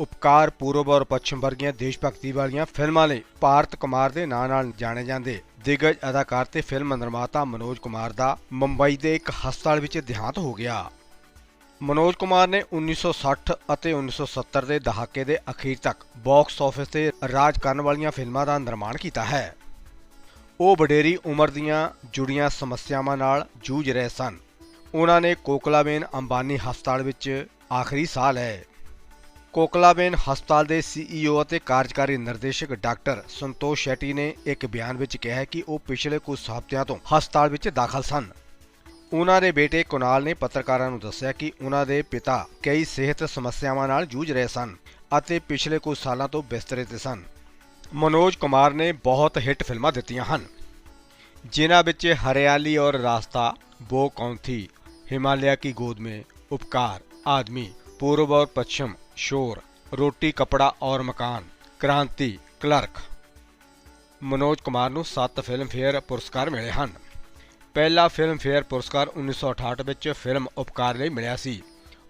ਉਪਕਾਰ ਪੂਰਬ ਔਰ ਪੱਛਮ ਵਰਗੀਆਂ ਦੇਸ਼ ਭਗਤੀ ਵਾਲੀਆਂ ਫਿਲਮਾਂ ਲਈ ਭਾਰਤ ਕੁਮਾਰ ਦੇ ਨਾਂ ਨਾਲ ਜਾਣੇ ਜਾਂਦੇ ਦਿਗਜ ਅਦਾਕਾਰ ਤੇ ਫਿਲਮ ਨਿਰਮਾਤਾ ਮਨੋਜ ਕੁਮਾਰ ਦਾ ਮੁੰਬਈ ਦੇ ਇੱਕ ਹਸਪਤਾਲ ਵਿੱਚ ਦੇਹਾਂਤ ਹੋ ਗਿਆ। ਮਨੋਜ ਕੁਮਾਰ ਨੇ 1960 ਅਤੇ 1970 ਦੇ ਦਹਾਕੇ ਦੇ ਅਖੀਰ ਤੱਕ ਬਾਕਸ ਆਫਿਸ ਤੇ ਰਾਜ ਕਰਨ ਵਾਲੀਆਂ ਫਿਲਮਾਂ ਦਾ ਨਿਰਮਾਣ ਕੀਤਾ ਹੈ। ਉਹ ਵਡੇਰੀ ਉਮਰ ਦੀਆਂ ਜੁੜੀਆਂ ਸਮੱਸਿਆਵਾਂ ਨਾਲ ਜੂਝ ਰਹੇ ਸਨ। ਉਹਨਾਂ ਨੇ ਕੋਕਲਾਬੇਨ ਅੰਬਾਨੀ ਹਸਪਤਾਲ ਵਿੱਚ ਆਖਰੀ ਸਾਹ ਲਏ ਕੋਕਲਾਬੇਨ ਹਸਪਤਾਲ ਦੇ ਸੀਈਓ ਅਤੇ ਕਾਰਜਕਾਰੀ ਨਿਰਦੇਸ਼ਕ ਡਾਕਟਰ ਸੰਤੋਸ਼ ਸ਼ੈਟੀ ਨੇ ਇੱਕ ਬਿਆਨ ਵਿੱਚ ਕਿਹਾ ਹੈ ਕਿ ਉਹ ਪਿਛਲੇ ਕੁਝ ਹਫ਼ਤਿਆਂ ਤੋਂ ਹਸਪਤਾਲ ਵਿੱਚ ਦਾਖਲ ਸਨ ਉਹਨਾਂ ਦੇ ਬੇਟੇ ਕੁਨਾਲ ਨੇ ਪੱਤਰਕਾਰਾਂ ਨੂੰ ਦੱਸਿਆ ਕਿ ਉਹਨਾਂ ਦੇ ਪਿਤਾ ਕਈ ਸਿਹਤ ਸਮੱਸਿਆਵਾਂ ਨਾਲ ਜੂਝ ਰਹੇ ਸਨ ਅਤੇ ਪਿਛਲੇ ਕੁਝ ਸਾਲਾਂ ਤੋਂ ਬਿਸਤਰੇ ਤੇ ਸਨ ਮਨੋਜ ਕੁਮਾਰ ਨੇ ਬਹੁਤ ਹਿੱਟ ਫਿਲਮਾਂ ਦਿੱਤੀਆਂ ਹਨ ਜਿਨ੍ਹਾਂ ਵਿੱਚ ਹਰਿਆਲੀ ਔਰ ਰਾਸਤਾ ਬੋ ਕੌਂਥੀ ਹਿਮਾਲਿਆ ਕੀ ਗੋਦ ਮੇਂ उपकार आदमी पूर्व और पश्चिम ਸ਼ੋਰ, ਰੋਟੀ, ਕਪੜਾ ਔਰ ਮਕਾਨ, ਕ੍ਰਾਂਤੀ, ਕਲਰਕ। ਮਨੋਜ ਕੁਮਾਰ ਨੂੰ 7 ਫਿਲਮਫੇਅਰ ਪੁਰਸਕਾਰ ਮਿਲੇ ਹਨ। ਪਹਿਲਾ ਫਿਲਮਫੇਅਰ ਪੁਰਸਕਾਰ 1968 ਵਿੱਚ ਫਿਲਮ ਉਪਕਾਰ ਲਈ ਮਿਲਿਆ ਸੀ।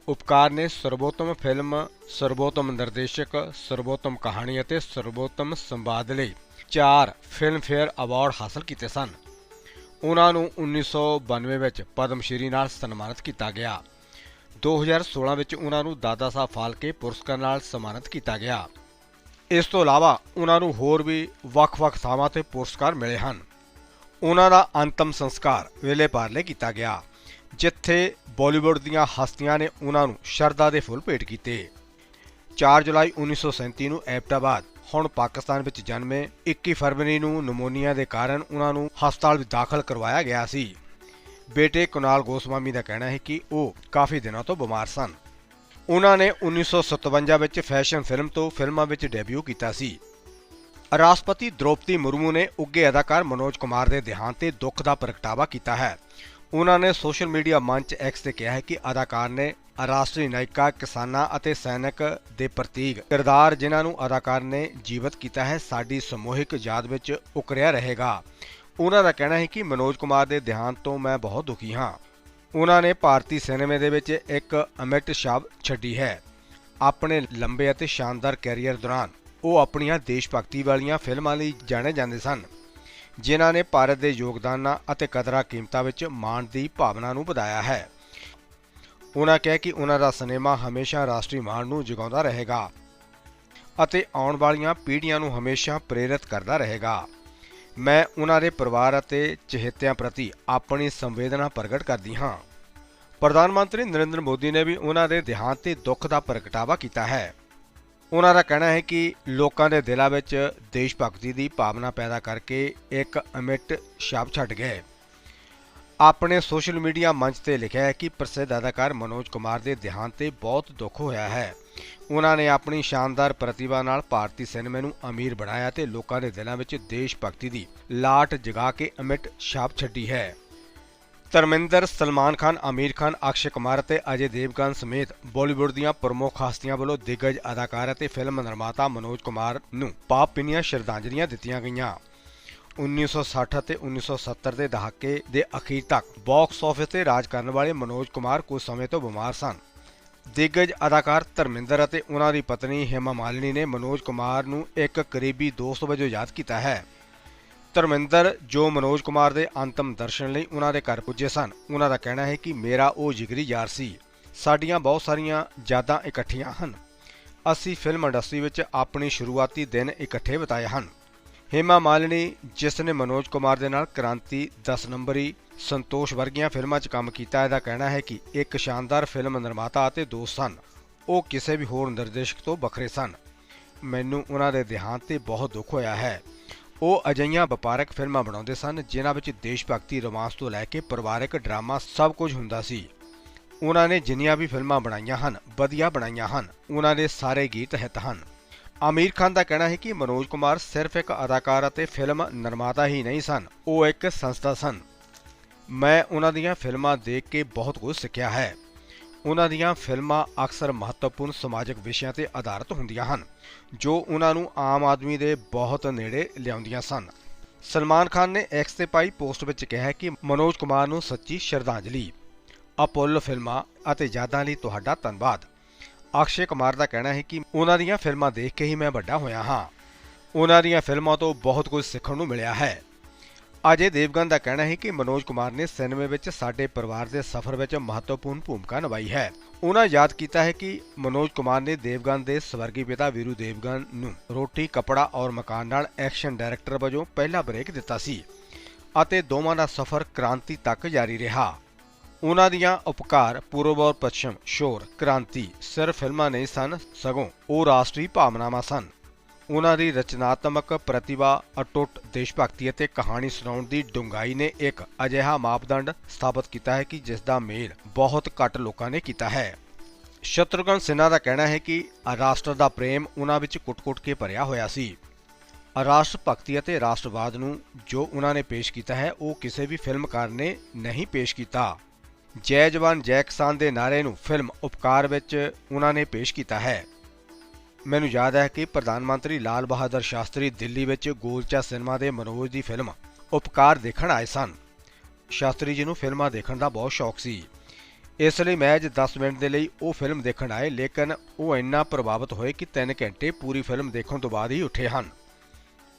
ਉਪਕਾਰ ਨੇ ਸਰਬੋਤਮ ਫਿਲਮ ਸਰਬੋਤਮ ਨਿਰਦੇਸ਼ਕ, ਸਰਬੋਤਮ ਕਹਾਣੀ ਅਤੇ ਸਰਬੋਤਮ ਸੰਵਾਦ ਲਈ 4 ਫਿਲਮਫੇਅਰ ਅਵਾਰਡ ਹਾਸਲ ਕੀਤੇ ਸਨ। ਉਹਨਾਂ ਨੂੰ 1992 ਵਿੱਚ ਪਦਮ ਸ਼੍ਰੀ ਨਾਲ ਸਨਮਾਨਿਤ ਕੀਤਾ ਗਿਆ। 2016 ਵਿੱਚ ਉਹਨਾਂ ਨੂੰ ਦਾਦਾ ਸਾਹਿਬ ਫਾਲਕੇ ਪੁਰਸਕਾਰ ਨਾਲ ਸਨਮਾਨਿਤ ਕੀਤਾ ਗਿਆ। ਇਸ ਤੋਂ ਇਲਾਵਾ ਉਹਨਾਂ ਨੂੰ ਹੋਰ ਵੀ ਵੱਖ-ਵੱਖ ਥਾਵਾਂ ਤੇ ਪੁਰਸਕਾਰ ਮਿਲੇ ਹਨ। ਉਹਨਾਂ ਦਾ ਅੰਤਮ ਸੰਸਕਾਰ ਵੇਲੇ ਪਾਰਲੇ ਕੀਤਾ ਗਿਆ, ਜਿੱਥੇ ਬਾਲੀਵੁੱਡ ਦੀਆਂ ਹਸਤੀਆਂ ਨੇ ਉਹਨਾਂ ਨੂੰ ਸ਼ਰਧਾ ਦੇ ਫੁੱਲ ਭੇਟ ਕੀਤੇ। 4 ਜੁਲਾਈ 1937 ਨੂੰ ਐਬਟਾਬਾਦ, ਹੁਣ ਪਾਕਿਸਤਾਨ ਵਿੱਚ ਜਨਮੇ 21 ਫਰਵਰੀ ਨੂੰ ਨਮੋਨੀਆ ਦੇ ਕਾਰਨ ਉਹਨਾਂ ਨੂੰ ਹਸਪਤਾਲ ਵਿੱਚ ਦਾਖਲ ਕਰਵਾਇਆ ਗਿਆ ਸੀ। ਬੇਟੇ ਕੁਨਾਲ ਗੋਸਵਾਮੀ ਦਾ ਕਹਿਣਾ ਹੈ ਕਿ ਉਹ ਕਾਫੀ ਦਿਨਾਂ ਤੋਂ ਬਿਮਾਰ ਸਨ। ਉਹਨਾਂ ਨੇ 1957 ਵਿੱਚ ਫੈਸ਼ਨ ਫਿਲਮ ਤੋਂ ਫਿਲਮਾਂ ਵਿੱਚ ਡੈਬਿਊ ਕੀਤਾ ਸੀ। ਰਾਸ਼ਟਰਪਤੀ ਦ੍ਰੋਪਦੀ ਮੁਰਮੂ ਨੇ ਉੱਗੇ ਅਦਾਕਾਰ ਮਨੋਜ ਕੁਮਾਰ ਦੇ ਦੇਹਾਂਤ ਤੇ ਦੁੱਖ ਦਾ ਪ੍ਰਗਟਾਵਾ ਕੀਤਾ ਹੈ। ਉਹਨਾਂ ਨੇ ਸੋਸ਼ਲ ਮੀਡੀਆ ਮੰਚ ਐਕਸ ਤੇ ਕਿਹਾ ਹੈ ਕਿ ਅਦਾਕਾਰ ਨੇ ਰਾਸ਼ਟਰੀ ਨਾਇਕਾ, ਕਿਸਾਨਾਂ ਅਤੇ ਸੈਨਿਕ ਦੇ ਪ੍ਰਤੀਕ ਕਿਰਦਾਰ ਜਿਨ੍ਹਾਂ ਨੂੰ ਅਦਾਕਾਰ ਨੇ ਜੀਵਤ ਕੀਤਾ ਹੈ, ਸਾਡੀ ਸਮੂਹਿਕ ਯਾਦ ਵਿੱਚ ਉਕਰਿਆ ਰਹੇਗਾ। ਉਹਨਾਂ ਦਾ ਕਹਿਣਾ ਹੈ ਕਿ ਮਨੋਜ ਕੁਮਾਰ ਦੇ ਦੇਹਾਂਤ ਤੋਂ ਮੈਂ ਬਹੁਤ ਦੁਖੀ ਹਾਂ। ਉਹਨਾਂ ਨੇ ਭਾਰਤੀ ਸਿਨੇਮੇ ਦੇ ਵਿੱਚ ਇੱਕ ਅਮਿਟ ਛਾਪ ਛੱਡੀ ਹੈ। ਆਪਣੇ ਲੰਬੇ ਅਤੇ ਸ਼ਾਨਦਾਰ ਕੈਰੀਅਰ ਦੌਰਾਨ ਉਹ ਆਪਣੀਆਂ ਦੇਸ਼ ਭਗਤੀ ਵਾਲੀਆਂ ਫਿਲਮਾਂ ਲਈ ਜਾਣੇ ਜਾਂਦੇ ਸਨ, ਜਿਨ੍ਹਾਂ ਨੇ ਭਾਰਤ ਦੇ ਯੋਗਦਾਨਾਂ ਅਤੇ ਕਦਰਾਂ ਕੀਮਤਾਂ ਵਿੱਚ ਮਾਣ ਦੀ ਭਾਵਨਾ ਨੂੰ ਵਧਾਇਆ ਹੈ। ਉਹਨਾਂ ਕਿਹਾ ਕਿ ਉਹਨਾਂ ਦਾ ਸਿਨੇਮਾ ਹਮੇਸ਼ਾ ਰਾਸ਼ਟਰੀ ਮਾਣ ਨੂੰ ਜਗਾਉਂਦਾ ਰਹੇਗਾ ਅਤੇ ਆਉਣ ਵਾਲੀਆਂ ਪੀੜ੍ਹੀਆਂ ਨੂੰ ਹਮੇਸ਼ਾ ਪ੍ਰੇਰਿਤ ਕਰਦਾ ਰਹੇਗਾ। ਮੈਂ ਉਹਨਾਂ ਦੇ ਪਰਿਵਾਰ ਅਤੇ ਚਹੇਤਿਆਂ ਪ੍ਰਤੀ ਆਪਣੀ ਸੰਵੇਦਨਾ ਪ੍ਰਗਟ ਕਰਦੀ ਹਾਂ। ਪ੍ਰਧਾਨ ਮੰਤਰੀ ਨਰਿੰਦਰ ਮੋਦੀ ਨੇ ਵੀ ਉਹਨਾਂ ਦੇ ਦੇਹਾਂਤ ਤੇ ਦੁੱਖ ਦਾ ਪ੍ਰਗਟਾਵਾ ਕੀਤਾ ਹੈ। ਉਹਨਾਂ ਦਾ ਕਹਿਣਾ ਹੈ ਕਿ ਲੋਕਾਂ ਦੇ ਦਿਲਾਂ ਵਿੱਚ ਦੇਸ਼ ਭਗਤੀ ਦੀ ਭਾਵਨਾ ਪੈਦਾ ਕਰਕੇ ਇੱਕ ਅਮਿਟ ਛਾਪ ਛੱਡ ਗਏ। ਆਪਣੇ ਸੋਸ਼ਲ ਮੀਡੀਆ ਮੰਚ ਤੇ ਲਿਖਿਆ ਹੈ ਕਿ ਪ੍ਰਸਿੱਧ ਅਦਾਕਾਰ ਮਨੋਜ ਕੁਮਾਰ ਦੇ ਦੇਹਾਂਤ ਤੇ ਬਹੁਤ ਦੁੱਖ ਹੋਇਆ ਹੈ। ਉਹਨਾਂ ਨੇ ਆਪਣੀ ਸ਼ਾਨਦਾਰ ਪ੍ਰਤਿਭਾ ਨਾਲ ਭਾਰਤੀ ਸਿਨੇਮੇ ਨੂੰ ਅਮੀਰ ਬਣਾਇਆ ਤੇ ਲੋਕਾਂ ਦੇ ਦਿਲਾਂ ਵਿੱਚ ਦੇਸ਼ ਭਗਤੀ ਦੀ ਲਾਟ ਜਗਾ ਕੇ ਅਮਿਟ ਛਾਪ ਛੱਡੀ ਹੈ। ਧਰਮਿੰਦਰ, ਸਲਮਾਨ ਖਾਨ ਆਮੀਰ ਖਾਨ, ਅਕਸ਼ੇ ਕੁਮਾਰ ਅਤੇ ਅਜੇ ਦੇਵਗਨ ਸਮੇਤ ਬਾਲੀਵੁੱਡ ਦੀਆਂ ਪ੍ਰਮੁੱਖ ਹਸਤੀਆਂ ਵੱਲੋਂ ਦਿਗਜ ਅਦਾਕਾਰ ਅਤੇ ਫਿਲਮ ਨਿਰਮਾਤਾ ਮਨੋਜ ਕੁਮਾਰ ਨੂੰ ਪਾਪ ਪਾਪਪੀਨੀਆਂ ਸ਼ਰਧਾਂਜਲੀਆਂ ਦਿੱਤੀਆਂ ਗਈਆਂ। 1960 ਅਤੇ 1970 ਦੇ ਦਹਾਕੇ ਦੇ ਅਖੀਰ ਤੱਕ ਬਾਕਸ ਆਫਿਸ ਤੇ ਰਾਜ ਕਰਨ ਵਾਲੇ ਮਨੋਜ ਕੁਮਾਰ ਕੁਝ ਸਮੇਂ ਤੋਂ ਬਿਮਾਰ ਸਨ। ਦਿਗਜ ਅਦਾਕਾਰ ਧਰਮਿੰਦਰ ਅਤੇ ਉਹਨਾਂ ਦੀ ਪਤਨੀ ਹੇਮਾ ਮਾਲਿਨੀ ਨੇ ਮਨੋਜ ਕੁਮਾਰ ਨੂੰ ਇੱਕ ਕਰੀਬੀ ਦੋਸਤ ਵਜੋਂ ਯਾਦ ਕੀਤਾ ਹੈ। ਧਰਮਿੰਦਰ ਜੋ ਮਨੋਜ ਕੁਮਾਰ ਦੇ ਅੰਤਮ ਦਰਸ਼ਨ ਲਈ ਉਹਨਾਂ ਦੇ ਘਰ ਪੁੱਜੇ ਸਨ, ਉਹਨਾਂ ਦਾ ਕਹਿਣਾ ਹੈ ਕਿ ਮੇਰਾ ਉਹ ਜਿਗਰੀ ਯਾਰ ਸੀ। ਸਾਡੀਆਂ ਬਹੁਤ ਸਾਰੀਆਂ ਯਾਦਾਂ ਇਕੱਠੀਆਂ ਹਨ। ਅਸੀਂ ਫਿਲਮ ਇੰਡਸਟਰੀ ਵਿੱਚ ਆਪਣੀ ਸ਼ੁਰੂਆਤੀ ਦਿਨ ਇਕੱਠੇ ਬਿਤਾਏ ਹਨ। ਹੇਮਾ ਮਾਲਿਨੀ, ਜਿਸ ਨੇ ਮਨੋਜ ਕੁਮਾਰ ਦੇ ਨਾਲ ਕ੍ਰਾਂਤੀ 10 ਨੰਬਰੀ ਸੰਤੋਸ਼ ਵਰਗੀਆਂ ਫਿਲਮਾਂ 'ਚ ਕੰਮ ਕੀਤਾ, ਇਹਦਾ ਕਹਿਣਾ ਹੈ ਕਿ ਇੱਕ ਸ਼ਾਨਦਾਰ ਫਿਲਮ ਨਿਰਮਾਤਾ ਅਤੇ ਦੋਸਤ ਸਨ। ਉਹ ਕਿਸੇ ਵੀ ਹੋਰ ਨਿਰਦੇਸ਼ਕ ਤੋਂ ਵੱਖਰੇ ਸਨ। ਮੈਨੂੰ ਉਹਨਾਂ ਦੇ ਦੇਹਾਂਤ ਤੇ ਬਹੁਤ ਦੁੱਖ ਹੋਇਆ ਹੈ। ਉਹ ਅਜਈਆਂ ਵਪਾਰਕ ਫਿਲਮਾਂ ਬਣਾਉਂਦੇ ਸਨ, ਜਿਨ੍ਹਾਂ ਵਿੱਚ ਦੇਸ਼ ਭਗਤੀ ਰੋਮਾਂਸ ਤੋਂ ਲੈ ਕੇ ਪਰਿਵਾਰਕ ਡਰਾਮਾ ਸਭ ਕੁਝ ਹੁੰਦਾ ਸੀ। ਉਹਨਾਂ ਨੇ ਜਿੰਨੀਆਂ ਵੀ ਫਿਲਮਾਂ ਬਣਾਈਆਂ ਹਨ, ਵਧੀਆ ਬਣਾਈਆਂ ਹਨ। ਉਹਨਾਂ ਦੇ ਸਾਰੇ ਗੀਤ ਹਿੱਤ ਹਨ। ਆਮੀਰ ਖਾਨ ਦਾ ਕਹਿਣਾ ਹੈ ਕਿ ਮਨੋਜ ਕੁਮਾਰ ਸਿਰਫ ਇੱਕ ਅਦਾਕਾਰ ਅਤੇ ਫਿਲਮ ਨਿਰਮਾਤਾ ਹੀ ਨਹੀਂ ਸਨ, ਉਹ ਇੱਕ ਸੰਸਥਾ ਸਨ। ਮੈਂ ਉਹਨਾਂ ਦੀਆਂ ਫਿਲਮਾਂ ਦੇਖ ਕੇ ਬਹੁਤ ਕੁਝ ਸਿੱਖਿਆ ਹੈ। ਉਹਨਾਂ ਦੀਆਂ ਫਿਲਮਾਂ ਅਕਸਰ ਮਹੱਤਵਪੂਰਨ ਸਮਾਜਿਕ ਵਿਸ਼ਿਆਂ ਤੇ ਆਧਾਰਿਤ ਹੁੰਦੀਆਂ ਹਨ, ਜੋ ਉਹਨਾਂ ਨੂੰ ਆਮ ਆਦਮੀ ਦੇ ਬਹੁਤ ਨੇੜੇ ਲਿਆਉਂਦੀਆਂ ਸਨ। ਸਲਮਾਨ ਖਾਨ ਨੇ ਐਕਸ ਤੇ ਪਾਈ ਪੋਸਟ ਵਿੱਚ ਕਿਹਾ ਕਿ ਮਨੋਜ ਕੁਮਾਰ ਨੂੰ ਸੱਚੀ ਸ਼ਰਧਾਂਜਲੀ, ਅਪੋਲੋ ਫਿਲਮਾਂ ਅਤੇ ਯਾਦਾਂ ਲਈ ਤੁਹਾਡਾ ਧੰਨਵਾਦ। ਅਕਸ਼ੇ ਕੁਮਾਰ ਦਾ ਕਹਿਣਾ ਹੈ ਕਿ ਉਹਨਾਂ ਦੀਆਂ ਫਿਲਮਾਂ ਦੇਖ ਕੇ ਹੀ ਮੈਂ ਵੱਡਾ ਹੋਇਆ ਹਾਂ। ਉਹਨਾਂ ਦੀਆਂ ਫਿਲਮਾਂ ਤੋਂ ਬਹੁਤ ਕੁਝ ਸਿੱਖਣ ਨੂੰ ਮਿਲਿਆ ਹੈ। ਅਜੇ ਦੇਵਗਨ ਦਾ ਕਹਿਣਾ ਹੈ ਕਿ ਮਨੋਜ ਕੁਮਾਰ ਨੇ ਸਿਨੇਮੇ ਵਿੱਚ ਸਾਡੇ ਪਰਿਵਾਰ ਦੇ ਸਫ਼ਰ ਵਿੱਚ ਮਹੱਤਵਪੂਰਨ ਭੂਮਿਕਾ ਨਿਭਾਈ ਹੈ। ਉਹਨਾਂ ਯਾਦ ਕੀਤਾ ਹੈ ਕਿ ਮਨੋਜ ਕੁਮਾਰ ਨੇ ਦੇਵਗਨ ਦੇ ਸਵਰਗੀ ਪਿਤਾ ਵੀਰੂ ਦੇਵਗਨ ਨੂੰ ਰੋਟੀ, ਕਪੜਾ ਔਰ ਮਕਾਨ ਨਾਲ ਐਕਸ਼ਨ ਡਾਇਰੈਕਟਰ ਵਜੋਂ ਪਹਿਲਾ ਬ੍ਰੇਕ ਦਿੱਤਾ ਸੀ ਅਤੇ ਦੋਵਾਂ ਦਾ ਸਫ਼ਰ ਕ੍ਰਾਂਤੀ ਤੱਕ ਜਾਰੀ ਰਿਹਾ। ਉਹਨਾਂ ਦੀਆਂ ਉਪਕਾਰ ਪੂਰਬ ਔਰ ਪੱਛਮ, ਸ਼ੋਰ, ਕ੍ਰਾਂਤੀ ਸਿਰਫ ਫਿਲਮਾਂ ਨਹੀਂ ਸਨ, ਸਗੋਂ ਉਹ ਰਾਸ਼ਟਰੀ ਭਾਵਨਾਵਾਂ ਸਨ। ਉਹਨਾਂ ਦੀ ਰਚਨਾਤਮਕ ਪ੍ਰਤਿਭਾ, ਅਟੁੱਟ ਦੇਸ਼ ਭਗਤੀ ਅਤੇ ਕਹਾਣੀ ਸੁਣਾਉਣ ਦੀ ਡੂੰਘਾਈ ਨੇ ਇੱਕ ਅਜਿਹਾ ਮਾਪਦੰਡ ਸਥਾਪਿਤ ਕੀਤਾ ਹੈ ਕਿ ਜਿਸ ਦਾ ਮੇਲ ਬਹੁਤ ਘੱਟ ਲੋਕਾਂ ਨੇ ਕੀਤਾ ਹੈ। ਸ਼ਤਰੁਘਨ ਸਿਨਹਾ ਦਾ ਕਹਿਣਾ ਹੈ ਕਿ ਰਾਸ਼ਟਰ ਦਾ ਪ੍ਰੇਮ ਉਹਨਾਂ ਵਿੱਚ ਕੁੱਟ-ਕੁੱਟ ਕੇ ਭਰਿਆ ਹੋਇਆ ਸੀ। ਰਾਸ਼ਟਰ ਭਗਤੀ ਅਤੇ ਰਾਸ਼ਟਰਵਾਦ ਨੂੰ ਜੋ ਉਹਨਾਂ ਨੇ ਪੇਸ਼ ਕੀਤਾ ਹੈ, ਉਹ ਕਿਸੇ ਵੀ ਫਿਲਮਕਾਰ ਨੇ ਨਹੀਂ ਪੇਸ਼ ਕੀਤਾ। ਜੈ ਜਵਾਨ, ਜੈ ਕਿਸਾਨ ਦੇ ਨਾਰੇ ਨੂੰ ਫਿਲਮ ਉਪਕਾਰ ਵਿੱਚ ਉਹਨਾਂ ਨੇ ਪੇਸ਼ ਕੀਤਾ ਹੈ। ਮੈਨੂੰ ਯਾਦ ਹੈ ਕਿ ਪ੍ਰਧਾਨ ਮੰਤਰੀ ਲਾਲ ਬਹਾਦਰ ਸ਼ਾਸਤਰੀ ਦਿੱਲੀ ਵਿੱਚ ਗੋਲਚਾ ਸਿਨੇਮਾ ਦੇ ਮਨੋਜ ਦੀ ਫਿਲਮ ਉਪਕਾਰ ਦੇਖਣ ਆਏ ਸਨ। ਸ਼ਾਸਤਰੀ ਜੀ ਨੂੰ ਫਿਲਮਾਂ ਦੇਖਣ ਦਾ ਬਹੁਤ ਸ਼ੌਕ ਸੀ। ਇਸ ਲਈ ਮੈਂ ਅੱਜ 10 ਮਿੰਟ ਦੇ ਲਈ ਉਹ ਫਿਲਮ ਦੇਖਣ ਆਏ, ਲੇਕਿਨ ਉਹ ਇੰਨਾ ਪ੍ਰਭਾਵਿਤ ਹੋਏ ਕਿ 3 ਘੰਟੇ ਪੂਰੀ ਫਿਲਮ ਦੇਖਣ ਤੋਂ ਬਾਅਦ ਹੀ ਉੱਠੇ ਹਨ।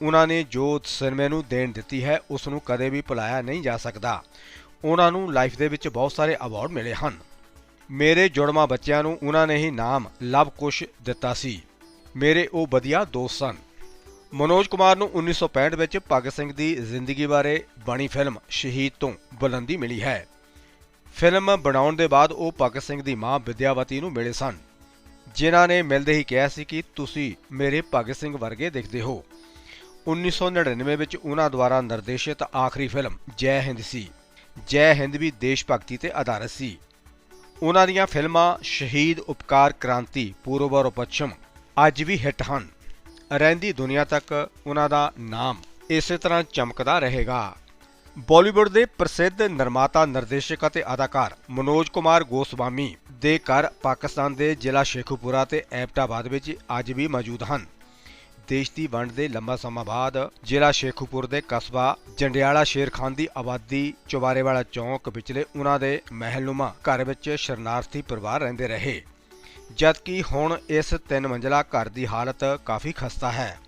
ਉਹਨਾਂ ਨੇ ਜੋ ਸਿਨੇਮੇ ਨੂੰ ਦੇਣ ਦਿੱਤੀ ਹੈ, ਉਸ ਨੂੰ ਕਦੇ ਵੀ ਭੁਲਾਇਆ ਨਹੀਂ ਜਾ ਸਕਦਾ। ਉਹਨਾਂ ਨੂੰ ਲਾਈਫ ਦੇ ਵਿੱਚ ਬਹੁਤ ਸਾਰੇ ਅਵਾਰਡ ਮਿਲੇ ਹਨ। ਮੇਰੇ ਜੁੜਮਾ ਬੱਚਿਆਂ ਨੂੰ ਉਹਨਾਂ ਨੇ ਹੀ ਨਾਮ, ਲਵ ਕੁਸ਼ ਦਿੱਤਾ ਸੀ। ਮੇਰੇ ਉਹ ਵਧੀਆ ਦੋਸਤ ਸਨ। ਮਨੋਜ ਕੁਮਾਰ ਨੂੰ 1965 ਵਿੱਚ ਭਗਤ ਸਿੰਘ ਦੀ ਜ਼ਿੰਦਗੀ ਬਾਰੇ ਬਣੀ ਫਿਲਮ ਸ਼ਹੀਦ ਤੋਂ ਬੁਲੰਦੀ ਮਿਲੀ ਹੈ। ਫਿਲਮ ਬਣਾਉਣ ਦੇ ਬਾਅਦ ਉਹ ਭਗਤ ਸਿੰਘ ਦੀ ਮਾਂ ਵਿਦਿਆਵਤੀ ਨੂੰ ਮਿਲੇ ਸਨ। ਜਿਨ੍ਹਾਂ ਨੇ ਮਿਲਦੇ ਹੀ ਕਿਹਾ ਸੀ ਕਿ ਤੁਸੀਂ ਮੇਰੇ ਭਗਤ ਸਿੰਘ ਵਰਗੇ ਦਿਖਦੇ ਹੋ। 1999 ਵਿੱਚ ਉਹਨਾਂ ਦੁਆਰਾ ਨਿਰਦੇਸ਼ਿਤ ਆਖਰੀ ਫਿਲਮ ਜੈ ਹਿੰਦ ਸੀ। ਜੈ ਹਿੰਦ ਵੀ ਦੇਸ਼ ਭਗਤੀ ਤੇ ਆਧਾਰਿਤ ਸੀ। ਉਹਨਾਂ ਦੀਆਂ ਫਿਲਮਾਂ ਸ਼ਹੀਦ, ਉਪਕਾਰ, ਕ੍ਰਾਂਤੀ, ਪੂਰਬ ਔਰ ਪੱਛਮ ਅੱਜ ਵੀ ਹਿੱਟ ਹਨ। ਰਹਿੰਦੀ ਦੁਨੀਆ ਤੱਕ ਉਹਨਾਂ ਦਾ ਨਾਮ ਇਸੇ ਤਰ੍ਹਾਂ ਚਮਕਦਾ ਰਹੇਗਾ। ਬਾਲੀਵੁੱਡ ਦੇ ਪ੍ਰਸਿੱਧ ਨਿਰਮਾਤਾ, ਨਿਰਦੇਸ਼ਕ ਅਤੇ ਅਦਾਕਾਰ ਮਨੋਜ ਕੁਮਾਰ ਗੋਸਵਾਮੀ ਦੇ ਘਰ ਪਾਕਿਸਤਾਨ ਦੇ ਜ਼ਿਲ੍ਹਾ ਸ਼ੇਖੂਪੁਰਾ ਤੇ ਐਬਟਾਬਾਦ ਵਿੱਚ ਅੱਜ ਵੀ ਮੌਜੂਦ ਹਨ। ਦੇਸ਼ ਦੀ ਵੰਡ ਦੇ ਲੰਬਾ ਸਮਾਂ ਬਾਅਦ ਜ਼ਿਲ੍ਹਾ ਸ਼ੇਖੂਪੁਰ ਦੇ ਕਸਬਾ ਜੰਡਿਆਲਾ ਸ਼ੇਰਖਾਨ ਦੀ ਆਬਾਦੀ ਚੁਬਾਰੇ ਵਾਲਾ ਚੌਂਕ ਵਿਚਲੇ ਉਹਨਾਂ ਦੇ ਮਹਿਲਨੁਮਾ ਘਰ ਵਿੱਚ ਸ਼ਰਨਾਰਥੀ ਪਰਿਵਾਰ ਰਹਿੰਦੇ ਰਹੇ। ਜਦਕਿ ਹੁਣ ਇਸ ਤਿੰਨ ਮੰਜ਼ਲਾ ਘਰ ਦੀ ਹਾਲਤ ਕਾਫੀ ਖਸਤਾ ਹੈ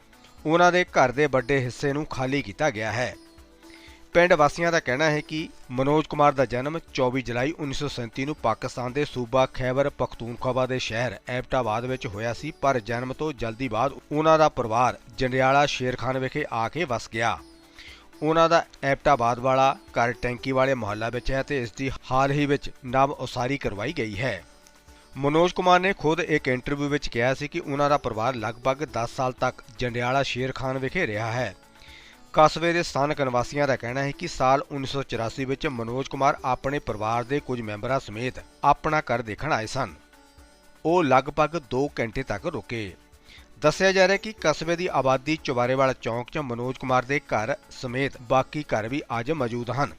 ਉਹਨਾਂ ਦੇ ਘਰ ਦੇ ਵੱਡੇ ਹਿੱਸੇ ਨੂੰ ਖਾਲੀ ਕੀਤਾ ਗਿਆ ਹੈ। ਪਿੰਡ ਵਾਸੀਆਂ ਦਾ ਕਹਿਣਾ ਹੈ ਕਿ ਮਨੋਜ ਕੁਮਾਰ ਦਾ ਜਨਮ 24 ਜੁਲਾਈ 1937 ਨੂੰ ਪਾਕਿਸਤਾਨ ਦੇ ਸੂਬਾ ਖੈਬਰ ਪਖਤੂਨਖਵਾ ਦੇ ਸ਼ਹਿਰ ਐਬਟਾਬਾਦ ਵਿੱਚ ਹੋਇਆ ਸੀ, ਪਰ ਜਨਮ ਤੋਂ ਜਲਦੀ ਬਾਅਦ ਉਹਨਾਂ ਦਾ ਪਰਿਵਾਰ ਜੰਡਿਆਲਾ ਸ਼ੇਰਖਾਨ ਵਿਖੇ ਆ ਕੇ ਵਸ ਗਿਆ। ਉਹਨਾਂ ਦਾ ਐਬਟਾਬਾਦ ਵਾਲਾ ਘਰ ਟੈਂਕੀ ਵਾਲੇ ਮੁਹੱਲਾ ਵਿੱਚ ਹੈ ਤੇ ਇਸ ਦੀ ਹਾਲ ਹੀ ਵਿੱਚ ਨਾਮ ਉਸਾਰੀ ਕਰਵਾਈ ਗਈ ਹੈ। ਮਨੋਜ ਕੁਮਾਰ ਨੇ ਖੁਦ ਇੱਕ ਇੰਟਰਵਿਊ ਵਿੱਚ ਕਿਹਾ ਸੀ ਕਿ ਉਹਨਾਂ ਦਾ ਪਰਿਵਾਰ ਲਗਭਗ 10 ਸਾਲ ਤੱਕ ਜੰਡਿਆਲਾ ਸ਼ੇਰਖਾਨ ਵਿਖੇ ਰਿਹਾ ਹੈ। ਕਸਬੇ ਦੇ ਸਥਾਨਕ ਨਿਵਾਸੀਆਂ ਦਾ ਕਹਿਣਾ ਹੈ ਕਿ ਸਾਲ 1984 ਵਿੱਚ ਮਨੋਜ ਕੁਮਾਰ ਆਪਣੇ ਪਰਿਵਾਰ ਦੇ ਕੁਝ ਮੈਂਬਰਾਂ ਸਮੇਤ ਆਪਣਾ ਘਰ ਦੇਖਣ ਆਏ ਸਨ। ਉਹ ਲਗਭਗ 2 ਘੰਟੇ ਤੱਕ ਰੁਕੇ। ਦੱਸਿਆ ਜਾ ਰਿਹਾ ਕਿ ਕਸਬੇ ਦੀ ਆਬਾਦੀ ਚੁਬਾਰੇਵਾਲਾ ਚੌਂਕ 'ਚ ਮਨੋਜ ਕੁਮਾਰ ਦੇ ਘਰ ਸਮੇਤ ਬਾਕੀ ਘਰ ਵੀ ਅੱਜ ਮੌਜੂਦ ਹਨ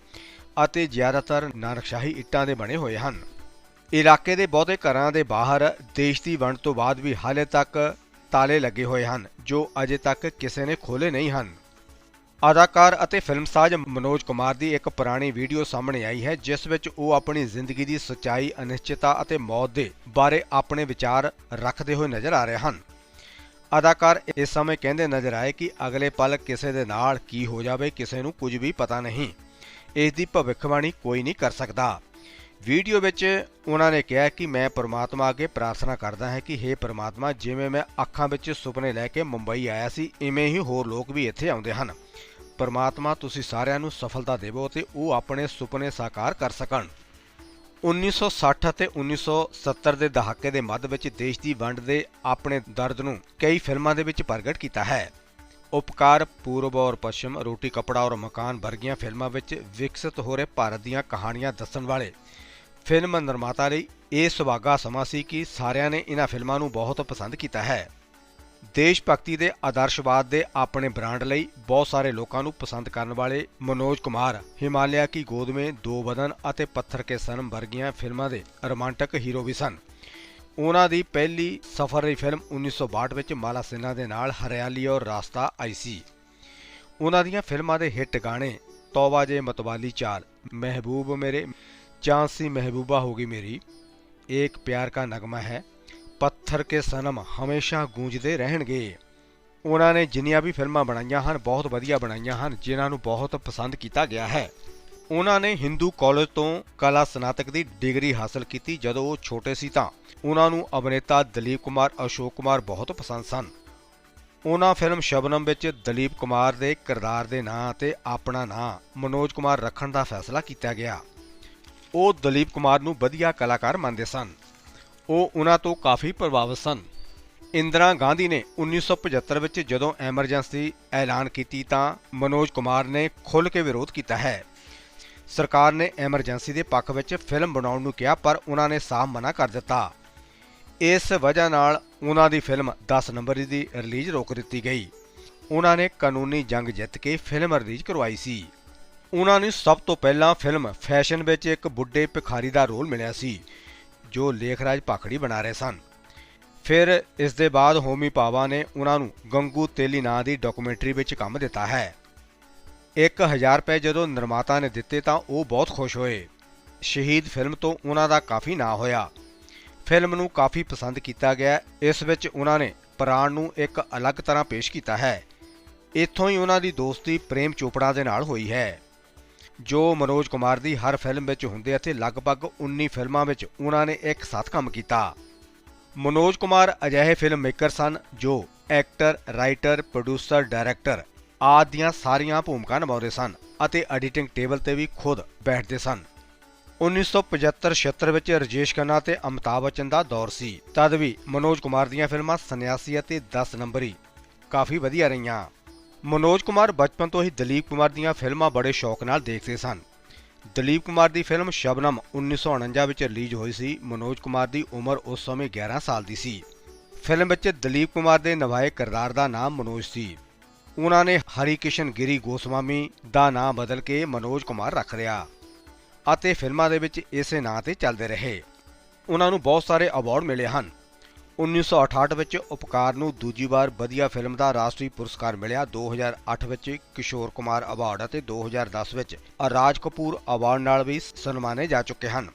ਅਤੇ ਜ਼ਿਆਦਾਤਰ ਨਾਨਕਸ਼ਾਹੀ ਇੱਟਾਂ ਦੇ ਬਣੇ ਹੋਏ ਹਨ। ਇਲਾਕੇ ਦੇ ਬਹੁਤੇ ਘਰਾਂ ਦੇ ਬਾਹਰ ਦੇਸ਼ ਦੀ ਵੰਡ ਤੋਂ ਬਾਅਦ ਵੀ ਹਾਲੇ ਤੱਕ ਤਾਲੇ ਲੱਗੇ ਹੋਏ ਹਨ, ਜੋ ਅਜੇ ਤੱਕ ਕਿਸੇ ਨੇ ਖੋਲੇ ਨਹੀਂ ਹਨ। ਅਦਾਕਾਰ ਅਤੇ ਫਿਲਮਸਾਜ਼ ਮਨੋਜ ਕੁਮਾਰ ਦੀ ਇੱਕ ਪੁਰਾਣੀ ਵੀਡੀਓ ਸਾਹਮਣੇ ਆਈ ਹੈ, ਜਿਸ ਵਿੱਚ ਉਹ ਆਪਣੀ ਜ਼ਿੰਦਗੀ ਦੀ ਸੱਚਾਈ, ਅਨਿਸ਼ਚਿਤਤਾ ਅਤੇ ਮੌਤ ਦੇ ਬਾਰੇ ਆਪਣੇ ਵਿਚਾਰ ਰੱਖਦੇ ਹੋਏ ਨਜ਼ਰ ਆ ਰਹੇ ਹਨ। ਅਦਾਕਾਰ ਇਸ ਸਮੇਂ ਕਹਿੰਦੇ ਨਜ਼ਰ ਆਏ ਕਿ ਅਗਲੇ ਪਲ ਕਿਸੇ ਦੇ ਨਾਲ ਕੀ ਹੋ ਜਾਵੇ, ਕਿਸੇ ਨੂੰ ਕੁਝ ਵੀ ਪਤਾ ਨਹੀਂ। ਇਸ ਦੀ ਭਵਿੱਖਬਾਣੀ ਕੋਈ ਨਹੀਂ ਕਰ ਸਕਦਾ। ਵੀਡੀਓ ਵਿੱਚ ਉਹਨਾਂ ਨੇ ਕਿਹਾ ਕਿ ਮੈਂ ਪਰਮਾਤਮਾ ਅੱਗੇ ਪ੍ਰਾਰਥਨਾ ਕਰਦਾ ਹਾਂ ਕਿ हे ਪਰਮਾਤਮਾ, ਜਿਵੇਂ ਮੈਂ ਅੱਖਾਂ ਵਿੱਚ ਸੁਪਨੇ ਲੈ ਕੇ ਮੁੰਬਈ ਆਇਆ ਸੀ, ਇਵੇਂ ਹੀ ਹੋਰ ਲੋਕ ਵੀ ਇੱਥੇ ਆਉਂਦੇ ਹਨ। ਪਰਮਾਤਮਾ ਤੁਸੀਂ ਸਾਰਿਆਂ ਨੂੰ ਸਫਲਤਾ ਦੇਵੋ ਤੇ ਉਹ ਆਪਣੇ ਸੁਪਨੇ ਸਾਕਾਰ ਕਰ ਸਕਣ। 1960 ਅਤੇ 1970 ਦੇ ਦਹਾਕੇ ਦੇ ਮੱਧ ਵਿੱਚ ਦੇਸ਼ ਦੀ ਵੰਡ ਦੇ ਆਪਣੇ ਦਰਦ ਨੂੰ ਕਈ ਫਿਲਮਾਂ ਦੇ ਵਿੱਚ ਪ੍ਰਗਟ ਕੀਤਾ ਹੈ। ਉਪਕਾਰ, ਪੂਰਬ ਔਰ ਪੱਛਮ, ਰੋਟੀ, ਕਪੜਾ ਔਰ ਮਕਾਨ ਵਰਗੀਆਂ ਫਿਲਮਾਂ ਵਿੱਚ ਵਿਕਸਿਤ ਹੋ ਰਹੇ ਭਾਰਤ ਦੀਆਂ ਕਹਾਣੀਆਂ ਦੱਸਣ ਵਾਲੇ ਫਿਲਮ ਨਿਰਮਾਤਾ ਲਈ ਇਹ ਸੁਭਾਗਾ ਸਮਾਂ ਸੀ ਕਿ ਸਾਰਿਆਂ ਨੇ ਇਹਨਾਂ ਫਿਲਮਾਂ ਨੂੰ ਬਹੁਤ ਪਸੰਦ ਕੀਤਾ ਹੈ। ਦੇਸ਼ ਭਗਤੀ ਦੇ ਆਦਰਸ਼ਵਾਦ ਦੇ ਆਪਣੇ ਬ੍ਰਾਂਡ ਲਈ ਬਹੁਤ ਸਾਰੇ ਲੋਕਾਂ ਨੂੰ ਪਸੰਦ ਕਰਨ ਵਾਲੇ ਮਨੋਜ ਕੁਮਾਰ, ਹਿਮਾਲਿਆ ਕੀ ਗੋਦ ਮੇਂ ਦੋ ਬਦਨ ਅਤੇ ਪੱਥਰ ਕੇ ਸਨਮ ਵਰਗੀਆਂ ਫਿਲਮਾਂ ਦੇ ਰੋਮਾਂਟਿਕ ਹੀਰੋ ਵੀ ਸਨ। ਉਹਨਾਂ ਦੀ ਪਹਿਲੀ ਸਫਰ ਦੀ ਫਿਲਮ 1962 ਵਿੱਚ ਮਾਲਾ ਸਿਨਹਾ ਦੇ ਨਾਲ ਹਰਿਆਲੀ ਔਰ ਰਾਸਤਾ ਆਈ ਸੀ। ਉਹਨਾਂ ਦੀਆਂ ਫਿਲਮਾਂ ਦੇ ਹਿੱਟ ਗਾਣੇ ਤੌਬਾ ਜੇ ਮਤਵਾਲੀ ਚਾਲ, ਮਹਿਬੂਬ ਮੇਰੇ ਚਾਂਸੀ ਮਹਿਬੂਬਾ ਹੋ ਗਈ ਮੇਰੀ ਇੱਕ ਪਿਆਰ ਕਾ ਨਗਮਾ ਹੈ ਪੱਥਰ ਕੇ ਸਨਮ ਹਮੇਸ਼ਾ ਗੂੰਜਦੇ ਰਹਿਣਗੇ। ਉਹਨਾਂ ਨੇ ਜਿੰਨੀਆਂ ਵੀ ਫਿਲਮਾਂ ਬਣਾਈਆਂ ਹਨ, ਬਹੁਤ ਵਧੀਆ ਬਣਾਈਆਂ ਹਨ, ਜਿਨ੍ਹਾਂ ਨੂੰ ਬਹੁਤ ਪਸੰਦ ਕੀਤਾ ਗਿਆ ਹੈ। ਉਹਨਾਂ ਨੇ ਹਿੰਦੂ ਕਾਲਜ ਤੋਂ ਕਲਾ ਸਨਾਤਕ ਦੀ ਡਿਗਰੀ ਹਾਸਲ ਕੀਤੀ। ਜਦੋਂ ਉਹ ਛੋਟੇ ਸੀ ਤਾਂ ਉਹਨਾਂ ਨੂੰ ਅਭਿਨੇਤਾ ਦਲੀਪ ਕੁਮਾਰ, ਅਸ਼ੋਕ ਕੁਮਾਰ ਬਹੁਤ ਪਸੰਦ ਸਨ। ਉਹਨਾਂ ਫਿਲਮ ਸ਼ਬਨਮ ਵਿੱਚ ਦਲੀਪ ਕੁਮਾਰ ਦੇ ਕਿਰਦਾਰ ਦੇ ਨਾਂ ਤੇ ਆਪਣਾ ਨਾਂ ਮਨੋਜ ਕੁਮਾਰ ਰੱਖਣ ਦਾ ਫੈਸਲਾ ਕੀਤਾ ਗਿਆ। ਉਹ ਦਲੀਪ ਕੁਮਾਰ ਨੂੰ ਵਧੀਆ ਕਲਾਕਾਰ ਮੰਨਦੇ ਸਨ। ਉਹ ਉਹਨਾਂ ਤੋਂ ਕਾਫੀ ਪ੍ਰਭਾਵਿਤ ਸਨ। ਇੰਦਰਾ ਗਾਂਧੀ ਨੇ 1975 ਵਿੱਚ ਜਦੋਂ ਐਮਰਜੈਂਸੀ ਐਲਾਨ ਕੀਤੀ ਤਾਂ ਮਨੋਜ ਕੁਮਾਰ ਨੇ ਖੁੱਲ੍ਹ ਕੇ ਵਿਰੋਧ ਕੀਤਾ ਹੈ। ਸਰਕਾਰ ਨੇ ਐਮਰਜੈਂਸੀ ਦੇ ਪੱਖ ਵਿੱਚ ਫਿਲਮ ਬਣਾਉਣ ਨੂੰ ਕਿਹਾ, ਪਰ ਉਹਨਾਂ ਨੇ ਸਾਫ਼ ਮਨਾ ਕਰ ਦਿੱਤਾ। ਇਸ ਵਜ੍ਹਾ ਨਾਲ ਉਹਨਾਂ ਦੀ ਫਿਲਮ 10 ਨੰਬਰ ਦੀ ਰਿਲੀਜ਼ ਰੋਕ ਦਿੱਤੀ ਗਈ। ਉਹਨਾਂ ਨੇ ਕਾਨੂੰਨੀ ਜੰਗ ਜਿੱਤ ਕੇ ਫਿਲਮ ਰਿਲੀਜ਼ ਕਰਵਾਈ ਸੀ। ਉਹਨਾਂ ਨੂੰ ਸਭ ਤੋਂ ਪਹਿਲਾਂ ਫਿਲਮ ਫੈਸ਼ਨ ਵਿੱਚ ਇੱਕ ਬੁੱਢੇ ਭਿਖਾਰੀ ਦਾ ਰੋਲ ਮਿਲਿਆ ਸੀ। ਜੋ ਲੇਖਰਾਜ ਪਾਖੜੀ ਬਣਾ ਰਹੇ ਸਨ। ਫਿਰ ਇਸ ਦੇ ਬਾਅਦ ਹੋਮੀ ਪਾਵਾ ਨੇ ਉਹਨਾਂ ਨੂੰ ਗੰਗੂ ਤੇਲੀ ਨਾਂ ਦੀ ਡਾਕੂਮੈਂਟਰੀ ਵਿੱਚ ਕੰਮ ਦਿੱਤਾ ਹੈ। 1000 ਰੁਪਏ ਜਦੋਂ ਨਿਰਮਾਤਾ ਨੇ ਦਿੱਤੇ ਤਾਂ ਉਹ ਬਹੁਤ ਖੁਸ਼ ਹੋਏ। ਸ਼ਹੀਦ ਫਿਲਮ ਤੋਂ ਉਹਨਾਂ ਦਾ ਕਾਫੀ ਨਾਂ ਹੋਇਆ। ਫਿਲਮ ਨੂੰ ਕਾਫੀ ਪਸੰਦ ਕੀਤਾ ਗਿਆ। ਇਸ ਵਿੱਚ ਉਹਨਾਂ ਨੇ ਪ੍ਰਾਣ ਨੂੰ ਇੱਕ ਅਲੱਗ ਤਰ੍ਹਾਂ ਪੇਸ਼ ਕੀਤਾ ਹੈ। ਇੱਥੋਂ ਹੀ ਉਹਨਾਂ ਦੀ ਦੋਸਤੀ ਪ੍ਰੇਮ ਚੋਪੜਾ ਦੇ ਨਾਲ ਹੋਈ ਹੈ। ਜੋ ਮਨੋਜ ਕੁਮਾਰ ਦੀ ਹਰ ਫਿਲਮ ਵਿੱਚ ਹੁੰਦੇ ਅਤੇ ਲਗਭਗ 19 ਫਿਲਮਾਂ ਵਿੱਚ ਉਹਨਾਂ ਨੇ ਇੱਕ ਸਾਥ ਕੰਮ ਕੀਤਾ। ਮਨੋਜ ਕੁਮਾਰ ਅਜਿਹੇ ਫਿਲਮ ਮੇਕਰ ਸਨ ਜੋ ਐਕਟਰ, ਰਾਈਟਰ, ਪ੍ਰੋਡਿਊਸਰ, ਡਾਇਰੈਕਟਰ ਆਦਿ ਦੀਆਂ ਸਾਰੀਆਂ ਭੂਮਿਕਾ ਨਿਭਾਉਂਦੇ ਸਨ ਅਤੇ ਐਡੀਟਿੰਗ ਟੇਬਲ ਤੇ ਵੀ ਖੁਦ ਬੈਠਦੇ ਸਨ। 1975-76 ਵਿੱਚ ਰਜੇਸ਼ ਖੰਨਾ ਤੇ ਅਮਿਤਾਭ ਬੱਚਨ ਦਾ ਦੌਰ ਸੀ। ਤਦ ਵੀ ਮਨੋਜ ਕੁਮਾਰ ਦੀਆਂ ਫਿਲਮਾਂ ਸੰਨਿਆਸੀ ਅਤੇ 10 ਨੰਬਰੀ ਕਾਫੀ ਵਧੀਆ ਰਹੀਆਂ। ਮਨੋਜ ਕੁਮਾਰ ਬਚਪਨ ਤੋਂ ਹੀ ਦਲੀਪ ਕੁਮਾਰ ਦੀਆਂ ਫਿਲਮਾਂ ਬੜੇ ਸ਼ੌਕ ਨਾਲ ਦੇਖਦੇ ਸਨ। ਦਲੀਪ ਕੁਮਾਰ ਦੀ ਫਿਲਮ ਸ਼ਬਨਮ 1949 ਵਿੱਚ ਰਿਲੀਜ਼ ਹੋਈ ਸੀ। ਮਨੋਜ ਕੁਮਾਰ ਦੀ ਉਮਰ ਉਸ ਸਮੇਂ 11 ਸਾਲ ਦੀ ਸੀ। ਫਿਲਮ ਵਿੱਚ ਦਲੀਪ ਕੁਮਾਰ ਦੇ ਨਿਭਾਏ ਕਿਰਦਾਰ ਦਾ ਨਾਮ ਮਨੋਜ ਸੀ। ਉਹਨਾਂ ਨੇ ਹਰੀ ਕਿਸ਼ਨ ਗਿਰੀ ਗੋਸਵਾਮੀ ਦਾ ਨਾਮ ਬਦਲ ਕੇ ਮਨੋਜ ਕੁਮਾਰ ਰੱਖ ਲਿਆ ਅਤੇ ਫਿਲਮਾਂ ਦੇ ਵਿੱਚ ਇਸੇ ਨਾਂ ਤੇ ਚੱਲਦੇ ਰਹੇ। ਉਹਨਾਂ ਨੂੰ ਬਹੁਤ ਸਾਰੇ ਅਵਾਰਡ ਮਿਲੇ ਹਨ। 1968 ਵਿੱਚ ਉਪਕਾਰ ਨੂੰ ਦੂਜੀ ਵਾਰ ਵਧੀਆ ਫਿਲਮ ਦਾ ਰਾਸ਼ਟਰੀ ਪੁਰਸਕਾਰ ਮਿਲਿਆ। 2008 ਵਿੱਚ ਕਿਸ਼ੋਰ ਕੁਮਾਰ ਅਵਾਰਡ ਅਤੇ 2010 ਵਿੱਚ ਰਾਜ ਕਪੂਰ ਅਵਾਰਡ ਨਾਲ ਵੀ ਸਨਮਾਨੇ ਜਾ ਚੁੱਕੇ ਹਨ।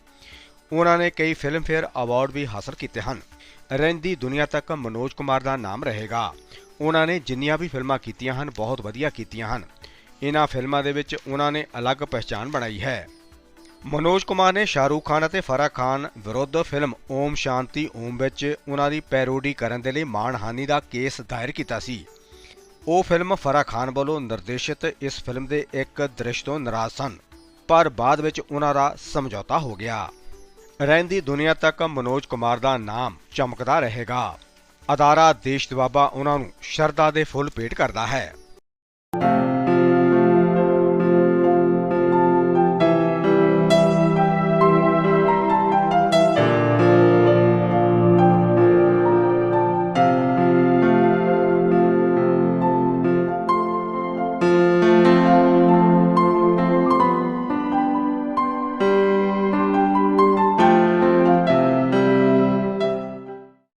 ਉਹਨਾਂ ਨੇ ਕਈ ਫਿਲਮਫੇਅਰ ਅਵਾਰਡ ਵੀ ਹਾਸਲ ਕੀਤੇ ਹਨ। ਰਹਿੰਦੀ ਦੁਨੀਆ ਤੱਕ ਮਨੋਜ ਕੁਮਾਰ ਦਾ ਨਾਮ ਰਹੇਗਾ। ਉਹਨਾਂ ਨੇ ਜਿੰਨੀਆਂ ਵੀ ਫਿਲਮਾਂ ਕੀਤੀਆਂ ਹਨ, ਬਹੁਤ ਵਧੀਆ ਕੀਤੀਆਂ ਹਨ। ਇਹਨਾਂ ਫਿਲਮਾਂ ਦੇ ਵਿੱਚ ਉਹਨਾਂ ਨੇ ਅਲੱਗ ਪਛਾਣ ਬਣਾਈ ਹੈ। ਮਨੋਜ ਕੁਮਾਰ ਨੇ ਸ਼ਾਹਰੂਖ ਖਾਨ ਅਤੇ ਫਰਾਹ ਖਾਨ ਵਿਰੁੱਧ ਫਿਲਮ ਓਮ ਸ਼ਾਂਤੀ, ਓਮ ਵਿੱਚ ਉਹਨਾਂ ਦੀ ਪੈਰੋਡੀ ਕਰਨ ਦੇ ਲਈ ਮਾਣਹਾਨੀ ਦਾ ਕੇਸ ਦਾਇਰ ਕੀਤਾ ਸੀ। ਉਹ ਫਿਲਮ ਫਰਾਹ ਖਾਨ ਵੱਲੋਂ ਨਿਰਦੇਸ਼ਿਤ ਇਸ ਫਿਲਮ ਦੇ ਇੱਕ ਦ੍ਰਿਸ਼ ਤੋਂ ਨਾਰਾਜ਼ ਸਨ, ਪਰ ਬਾਅਦ ਵਿੱਚ ਉਹਨਾਂ ਦਾ ਸਮਝੌਤਾ ਹੋ ਗਿਆ। ਰਹਿੰਦੀ ਦੁਨੀਆ ਤੱਕ ਮਨੋਜ ਕੁਮਾਰ ਦਾ ਨਾਮ ਚਮਕਦਾ ਰਹੇਗਾ। ਅਦਾਰਾ ਦੇਸ਼ ਦਵਾਬਾ ਉਹਨਾਂ ਨੂੰ ਸ਼ਰਧਾ ਦੇ ਫੁੱਲ ਭੇਟ ਕਰਦਾ ਹੈ।